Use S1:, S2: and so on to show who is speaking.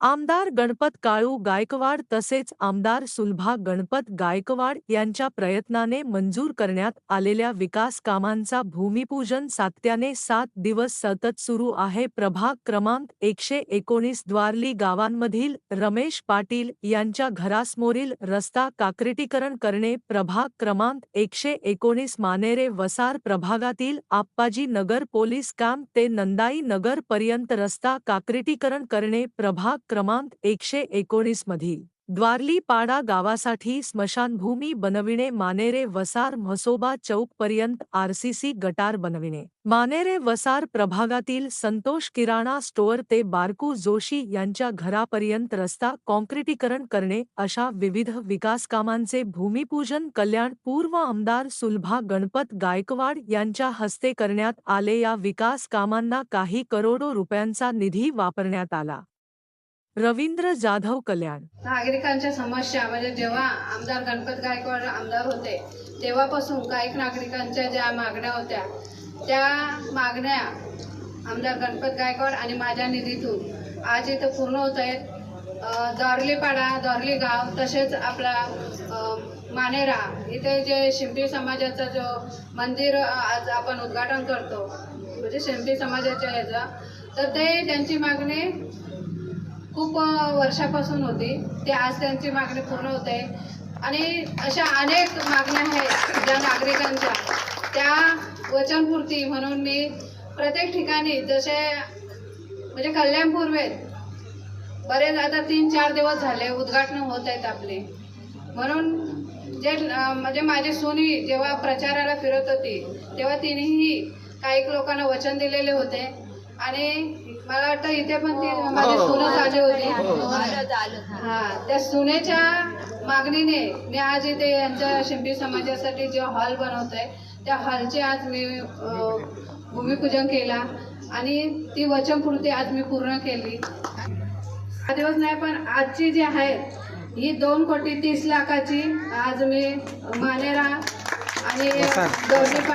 S1: आमदार गणपत काळू गायकवाड तसेच आमदार सुलभा गणपत गायकवाड यांच्या प्रयत्नाने मंजूर करण्यात आलेल्या विकास कामांचा भूमिपूजन सातत्याने सात दिवस सतत सुरू आहे. प्रभाग क्रमांक एकशे एकोणीस द्वारली गावांमधील रमेश पाटील यांच्या घरासमोरील रस्ता काक्रेटीकरण करणे. प्रभाग क्रमांक एकशे एकोणीस मानेरे वसार प्रभागातील आप्पाजी नगर पोलीस काम ते नंदाई नगरपर्यंत रस्ता काक्रेटीकरण करणे. प्रभाग क्रमांक एकशे एकोणीस मधील द्वारलीपाडा गावासाठी स्मशानभूमी बनविणे मानेरे वसार म्हसोबा चौकपर्यंत आरसीसी गटार बनविणे. मानेरे वसार प्रभागातील संतोष किराणा स्टोअर ते बारकू जोशी यांच्या घरापर्यंत रस्ता कॉन्क्रिटीकरण करणे अशा विविध विकास कामांचे भूमिपूजन कल्याण पूर्व आमदार सुलभा गणपत गायकवाड यांच्या हस्ते करण्यात आले. या विकास कामांना काही करोडो रुपयांचा निधी वापरण्यात आला. रवींद्र जाधव कल्याण.
S2: नागरिकांच्या समस्या म्हणजे जेव्हा आमदार गणपत गायकवाड आमदार होते तेव्हापासून काही नागरिकांच्या ज्या मागण्या होत्या त्या मागण्या आमदार गणपत गायकवाड आणि माझ्या निधीतून आज इथं पूर्ण होत आहेत. दौर्लीपाडा दौर्ली गाव तसेच आपला मानेरा इथे जे शिंपी समाजाचा जो मंदिर आज आपण उद्घाटन करतो म्हणजे शिंपी समाजाच्या ह्याचं तर ते त्यांची मागणी खूप वर्षापासून होती. ते आज त्यांची मागणी पूर्ण होते. आणि अशा अनेक मागण्या आहेत ज्या नागरिकांच्या. त्या वचनपूर्ती म्हणून मी प्रत्येक ठिकाणी जसे म्हणजे कल्याण पूर्वेत बरेच आता तीन चार दिवस झाले उद्घाटन होत आहेत आपले. म्हणून जे म्हणजे माझी सोनी जेव्हा प्रचाराला फिरत होती तेव्हा तिनेही काही लोकांना वचन दिलेले होते. आणि मला वाटतं इथे पण ती माझी सूनच आली होती. हा त्या सुनेच्या मागणीने मी आज इथे यांच्या शिंपी समाजासाठी जो हॉल बनवतोय त्या हॉलचे आज मी भूमिपूजन केला आणि ती वचनपूर्ती आज मी पूर्ण केली. हा दिवस नाही पण आजची जी आहे ही दोन कोटी तीस लाखाची आज मी मानेरा आणि दोन्ही